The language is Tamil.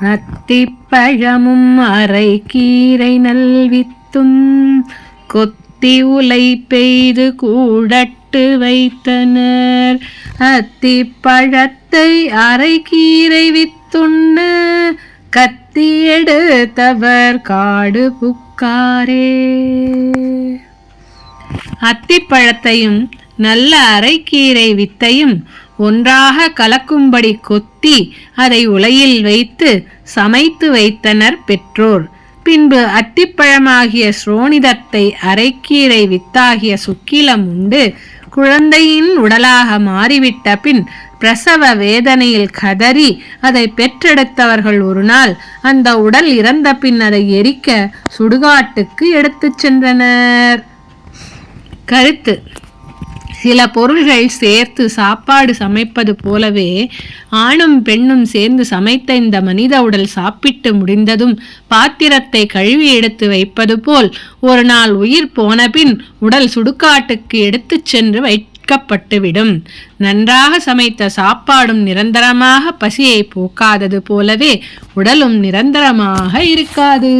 அத்திப்பழமும் அரை கீரை நல்வித்தும் கொத்தி உலை பெய்து கூடட்டு வைத்தனர். அத்திப்பழத்தை அரை கீரை வித்துண்ண கத்தி எடுத்தவர் காடு புக்காரே. அத்திப்பழத்தையும் நல்ல அரைக்கீரை வித்தையும் ஒன்றாக கலக்கும்படி கொத்தி அதை உலையில் வைத்து சமைத்து வைத்தனர் பெற்றோர். பின்பு அத்திப்பழமாகிய ஸ்ரோணிதத்தை அரைக்கீரை வித்தாகிய சுக்கிலம் உண்டு. குழந்தையின் உடலாக மாறிவிட்ட பின் பிரசவ வேதனையில் கதறி அதை பெற்றெடுத்தவர்கள் ஒரு நாள் அந்த உடல் இறந்த பின் அதை எரிக்க சுடுகாட்டுக்கு எடுத்துச் சென்றனர். கருத்து. சில பொருள்கள் சேர்த்து சாப்பாடு சமைப்பது போலவே ஆணும் பெண்ணும் சேர்ந்து சமைத்த இந்த மனித உடல் சாப்பிட்டு முடிந்ததும் பாத்திரத்தை கழுவி எடுத்து வைப்பது போல் ஒரு நாள் உயிர் போனபின் உடல் சுடுகாட்டுக்கு எடுத்துச் சென்று வைக்கப்பட்டுவிடும். நன்றாக சமைத்த சாப்பாடும் நிரந்தரமாக பசியை போக்காதது போலவே உடலும் நிரந்தரமாக இருக்காது.